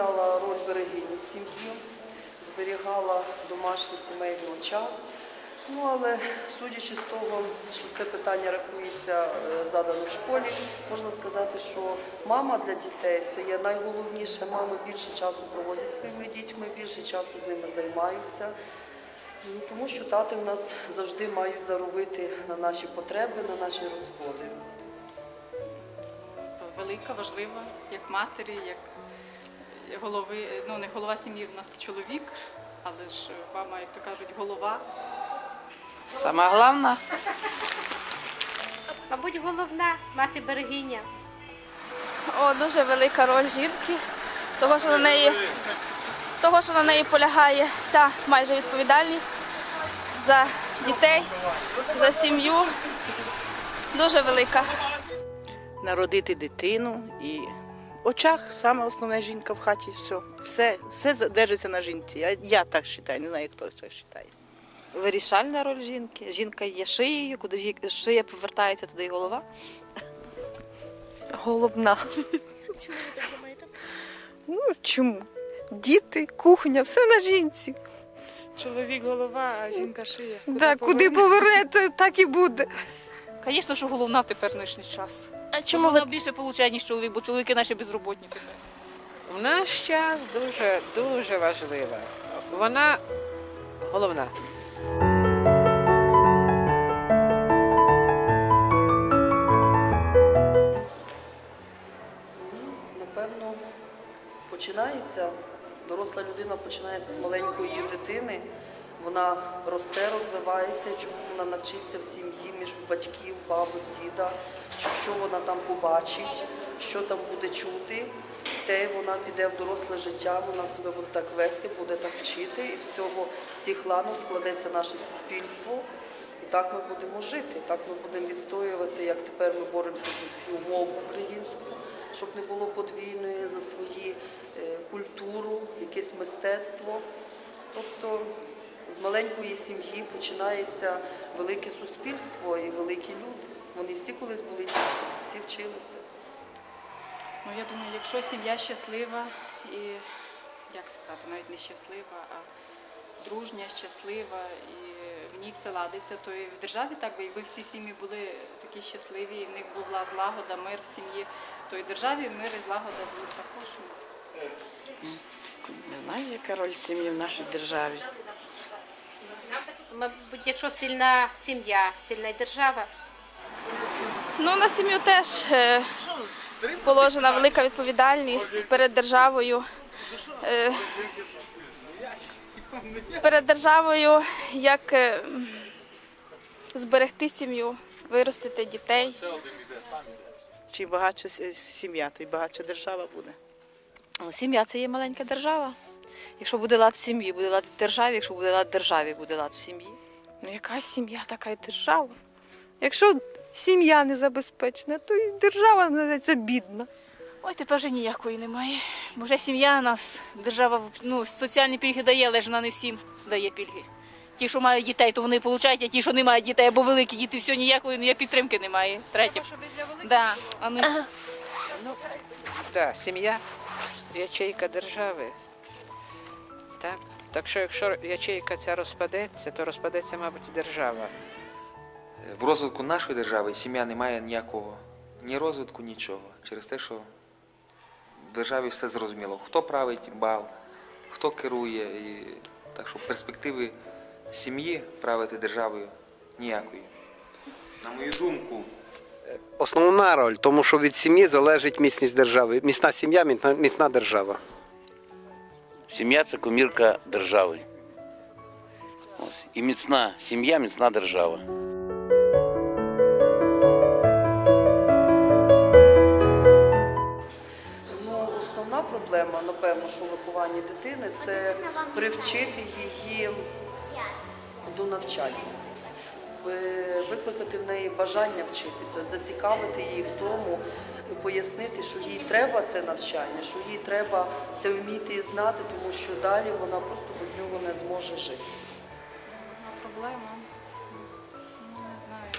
Люда роль берегині сім'ї, зберігала домашній сімейний очаг. Ну, але судячи з того, що це питання рахується е, заданим в школі, можна сказати, що мама для дітей це є найголовніше. Мами більше часу проводять своїми дітьми, більше часу з ними займаються. Ну, тому що тати в нас завжди мають заробити на наші потреби, на наші розходи. велика, важлива, як матері, як голови, ну не голова сім'ї в нас чоловік, але ж мама, як то кажуть, голова. Сама головна. Мабуть, головна мати берегиня. О, дуже велика роль жінки, того, що на неї, того, що на неї полягає вся майже відповідальність за дітей, за сім'ю. Дуже велика. Народити дитину і очах саме основне жінка в хаті. Все, все, все держиться на жінці. Я, я так вважаю, не знаю, хто так вважає. вирішальна роль жінки. Жінка є шиєю, куди шия повертається, туди й голова. Головна. Чому ви так думаєте? Ну, чому? Діти, кухня, все на жінці. Чоловік голова, а жінка шиє. Так, куди повернете, так і буде. Звісно, що головна в теперішній час. А Чому вона більше получає, ніж чоловік, бо чоловіки наші безроботні тепер. В наш час дуже дуже важлива. Вона головна. Напевно, починається, доросла людина починається з маленької дитини. Вона росте, розвивається, чому вона навчиться в сім'ї між батьків, баби, діда, що, вона там побачить, що там буде чути, те вона піде в доросле життя, вона себе буде так вести, буде так вчити, і з цього з ланок складеться наше суспільство. І так ми будемо жити, так ми будемо відстоювати, як тепер ми боремося за свою мову українську, щоб не було подвійної за свої е, культуру, якесь мистецтво. Тобто з маленької сім'ї починається велике суспільство і великі люди. Вони всі колись були дітьми, всі вчилися. Ну, я думаю, якщо сім'я щаслива і, як сказати, навіть не щаслива, а дружня, щаслива і в ній все ладиться, то і в державі так би, якби всі сім'ї були такі щасливі, і в них була злагода, мир в сім'ї, то і в державі мир і злагода були також. Не знаю, яка роль сім'ї в нашій державі. Мабуть, якщо сильна сім'я, сильна держава. Ну, на сім'ю теж е, положена велика відповідальність перед державою. Е, перед державою, як е, зберегти сім'ю, виростити дітей. Чим багатша сім'я, то й багатша держава буде. Ну, Сім'я це є маленька держава. Якщо буде лад в сім'ї, буде лад в державі, якщо буде лад в державі, буде лад в сім'ї. Ну, яка сім'я, така й держава. Якщо сім'я не забезпечена, то і держава називається бідна. Ой, тепер вже ніякої немає. Бо вже сім'я нас, держава ну, соціальні пільги дає, але ж вона не всім дає пільги. Ті, що мають дітей, то вони получають, а ті, що не мають дітей, або великі діти, все ніякої ніякої підтримки немає. Третє. Да. А ну, Да, сім'я ячейка держави. Так? так що якщо ячейка ця розпадеться, то розпадеться, мабуть, і держава. В розвитку нашої держави сім'я не має ніякого ні розвитку, нічого. Через те, що в державі все зрозуміло. Хто править бал, хто керує. І... Так що перспективи сім'ї правити державою ніякої. На мою думку, Основна роль, тому що від сім'ї залежить міцність держави. Міцна сім'я, міцна- міцна держава. Сім'я це комірка держави. Ось. І міцна сім'я, міцна держава. Ну, основна проблема, напевно, що у вихованні дитини це привчити її до навчання, викликати в неї бажання вчитися, зацікавити її в тому, пояснити, що їй треба це навчання, що їй треба це вміти і знати, тому що далі вона просто без нього не зможе жити. проблема. Ну, не знаю.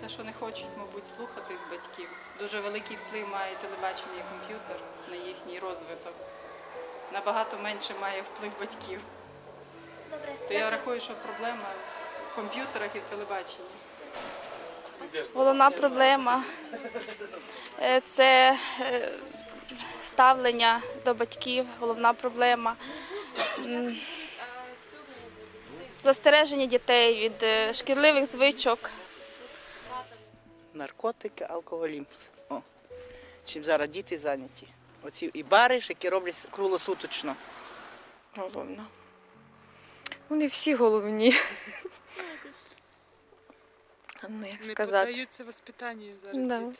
Те, що не хочуть, мабуть, слухати з батьків. Дуже великий вплив має телебачення і комп'ютер на їхній розвиток. Набагато менше має вплив батьків. То я рахую, що проблема в комп'ютерах і в телебаченні. Головна проблема е, це е, ставлення до батьків, головна проблема. Застереження дітей від е, шкідливих звичок. Наркотики, алкоголізм. О. Чим зараз діти зайняті. Оці і бари, які роблять круглосуточно. Головна. Вони всі головні. Ну, як сказати. піддаються воспитанню зараз Да. діти.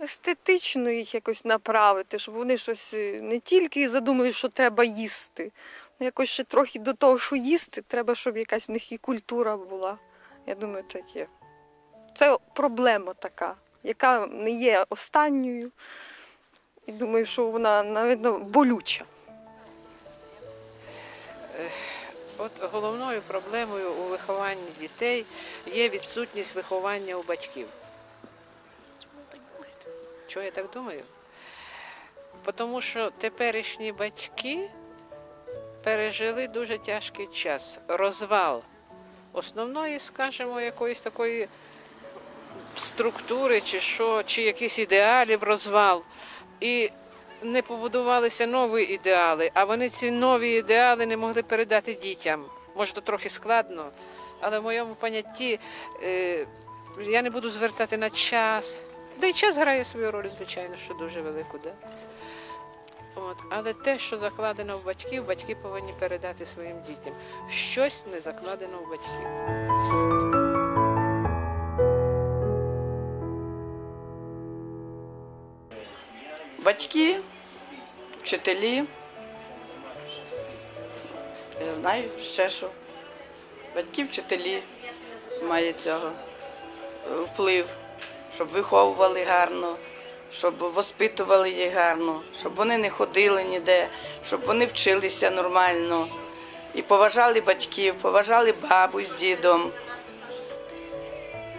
Естетично їх якось направити, щоб вони щось е, не тільки задумали, що треба їсти. Ну, якось ще трохи до того, що їсти, треба, щоб якась в них і культура була. Я думаю, таке. Це проблема така, яка не є останньою. І думаю, що вона, навіть, болюча. От головною проблемою у вихованні дітей є відсутність виховання у батьків. Чого я так думаю? Тому що теперішні батьки пережили дуже тяжкий час, розвал основної, скажімо, якоїсь такої структури, чи що, чи якісь ідеалів розвал. І не побудувалися нові ідеали, а вони ці нові ідеали не могли передати дітям. Може, то трохи складно, але в моєму понятті е, я не буду звертати на час. Да й час грає свою роль, звичайно, що дуже велику, да? От. Але те, що закладено в батьків, батьки повинні передати своїм дітям. Щось не закладено в батьків. Батьки, вчителі. Я знаю ще що. Батьки, вчителі мають цього е, вплив, щоб виховували гарно, щоб воспитували їх гарно, щоб вони не ходили ніде, щоб вони вчилися нормально і поважали батьків, поважали бабу з дідом.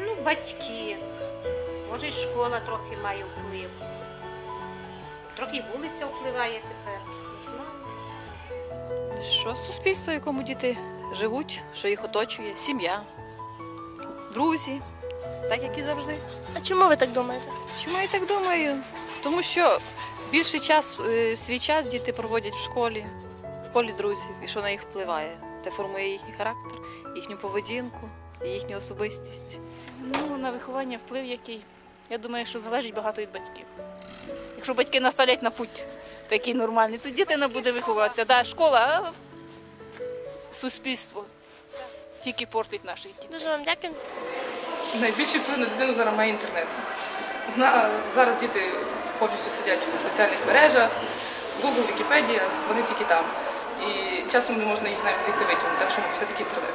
Ну, батьки. Може, і школа трохи має вплив. Трохи вулиця впливає тепер. Що суспільство, в якому діти живуть, що їх оточує, сім'я, друзі, так як і завжди. А чому ви так думаєте? Чому я так думаю? Тому що більший час, е, свій час діти проводять в школі, в колі друзів, і що на їх впливає. Те формує їхній характер, їхню поведінку, і їхню особистість. Ну, на виховання вплив який. Я думаю, що залежить багато від батьків. Якщо батьки наставлять на путь такий нормальний, то дитина буде виховуватися. Да, школа, а суспільство тільки портить наших дітей. Дуже вам дякую. Найбільший вплив на дитину зараз має інтернет. Зараз діти повністю сидять у соціальних мережах, Google, Вікіпедія, вони тільки там. І часом не можна їх навіть звідти витягнути, так що все-таки інтернет.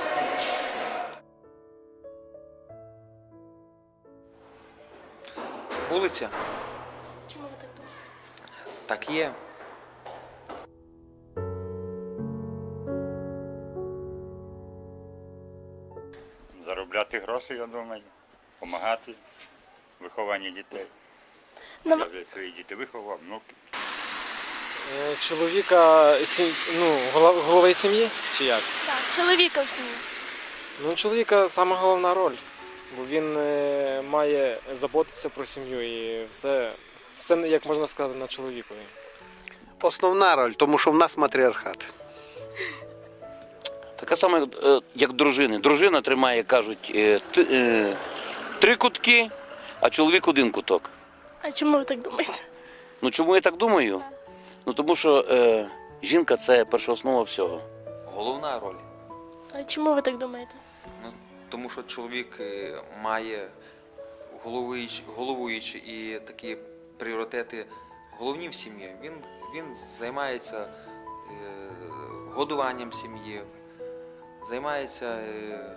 Вулиця Чому ви так думаєте? Так є. Заробляти гроші, я думаю, допомагати вихованні дітей. Ну, Я вже свої діти виховав, внуки. Е, Чоловіка сім... ну, голова- голови сім'ї чи як? Так, чоловіка в сім'ї. Ну, у чоловіка сама головна роль, бо він е, має заботитися про сім'ю і все, все, як можна сказати, на чоловікові. Основна роль, тому що в нас матріархат. Така сама, е, як дружини. Дружина тримає, кажуть, е, е, три кутки, а чоловік один куток. А чому ви так думаєте? Ну чому я так думаю? Ну тому що е, жінка це першооснова всього. Головна роль. А чому ви так думаєте? Ну, тому що чоловік має головуючи, головуючи і такі пріоритети головні в сім'ї. Він, він займається е, годуванням сім'ї, займається е,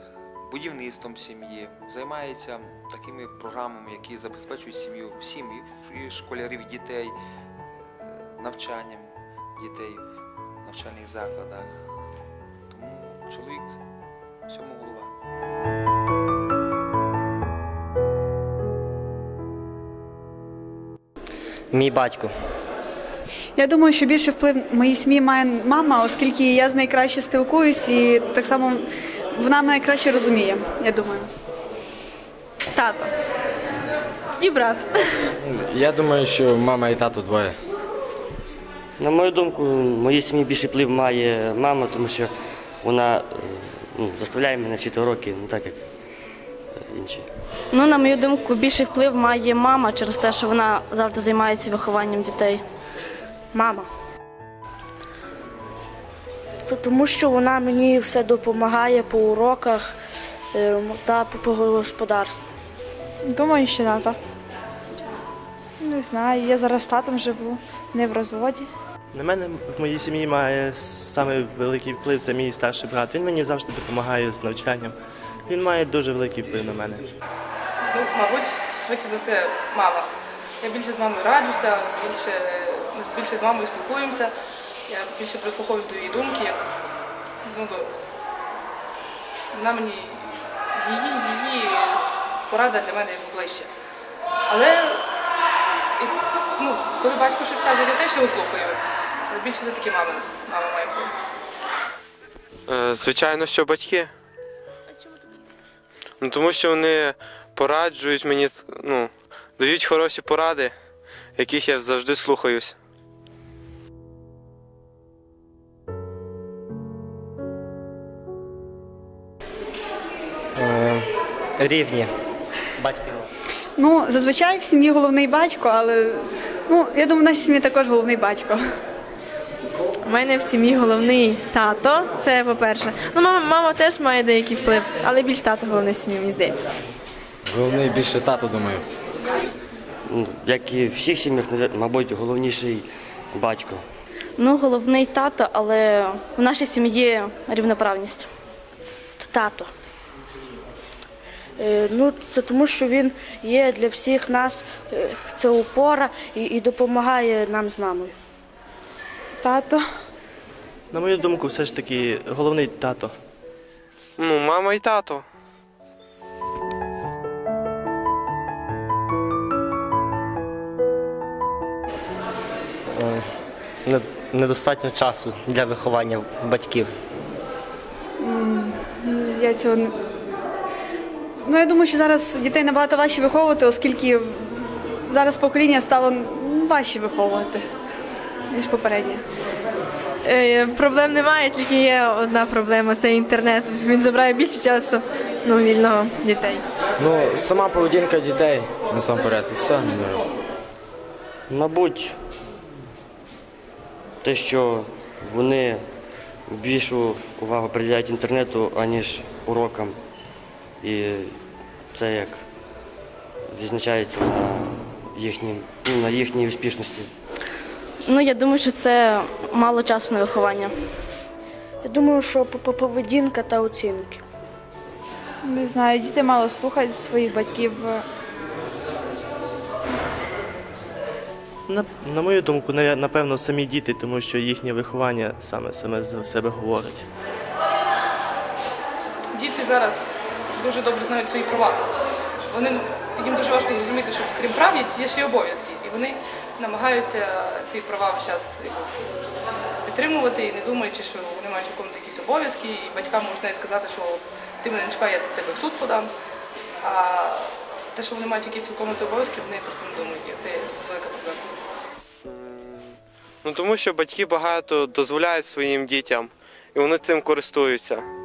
будівництвом сім'ї, займається такими програмами, які забезпечують сім'ю всім, і, школярів, і дітей, е, навчанням дітей в навчальних закладах. Тому чоловік всьому голова. Мій батько. Я думаю, що більше вплив моїй сім'ї має мама, оскільки я з нею краще спілкуюсь і так само вона мене краще розуміє, я думаю. Тато. І брат. Я думаю, що мама і тато двоє. На мою думку, моїй сім'ї більший вплив має мама, тому що вона е, ну, заставляє мене вчити уроки, не так як інші. Ну, на мою думку, більший вплив має мама через те, що вона завжди займається вихованням дітей. Мама. Тому що вона мені все допомагає по уроках е, та по, по господарству. Думаю, що тата. Не знаю, я зараз з татом живу, не в розводі. На мене в моїй сім'ї має саме великий вплив. Це мій старший брат. Він мені завжди допомагає з навчанням. Він має дуже великий вплив на мене. Ну, мабуть, швидше за все, мама. Я більше з мамою раджуся, більше, більше з мамою спілкуємося. Я більше прислуховуюсь до її думки, як ну, до... вона мені її, її порада для мене як ближче. Але і, ну, коли батько щось каже, я теж його слухаю. Але більше все-таки мама, мама має вплив. Е, Звичайно, що батьки. Ну, тому що вони пораджують мені, ну, дають хороші поради, яких я завжди слухаюсь. Е, Рівні. Батько. Ну, зазвичай в сім'ї головний батько, але ну, я думаю, в нашій сім'ї також головний батько. У мене в сім'ї головний тато, це по-перше. Ну, мама, мама теж має деякий вплив, але більш тато головний в сім'ї, мені здається. Головний більше тато, думаю. Ну, Як і в всіх сім'ях, мабуть, головніший батько. Ну, головний тато, але в нашій сім'ї рівноправність. Тато. Е, Ну, це тому, що він є для всіх нас, е, це опора і, і допомагає нам з мамою. Тато. На мою думку, все ж таки головний тато. Ну, мама і тато. Е, Недостатньо часу для виховання батьків. Я цього не... Ну, я думаю, що зараз дітей набагато важче виховувати, оскільки зараз покоління стало важче виховувати, ніж попереднє. Е, проблем немає, тільки є одна проблема це інтернет. Він забирає більше часу ну, вільного дітей. Ну, сама поведінка дітей насамперед, і все. Мабуть, те, що вони більшу увагу приділяють інтернету, аніж урокам. І це як відзначається на їхній, ну, на їхній успішності. Ну, я думаю, що це мало часу на виховання. Я думаю, що по- по- поведінка та оцінки. Не знаю, діти мало слухають своїх батьків. На, на мою думку, напевно, самі діти, тому що їхнє виховання саме саме за себе говорить. Діти зараз дуже добре знають свої права. Вони, їм дуже важко зрозуміти, що крім прав є ще й обов'язки. Вони намагаються ці права в час підтримувати і не думаючи, що вони мають виконувати якісь обов'язки, і батькам навіть сказати, що ти мене не чекай, я тебе в суд подам. А те, що вони мають якісь виконувати обов'язки, вони про це не думають. І це велика проблема. Ну, тому що батьки багато дозволяють своїм дітям, і вони цим користуються.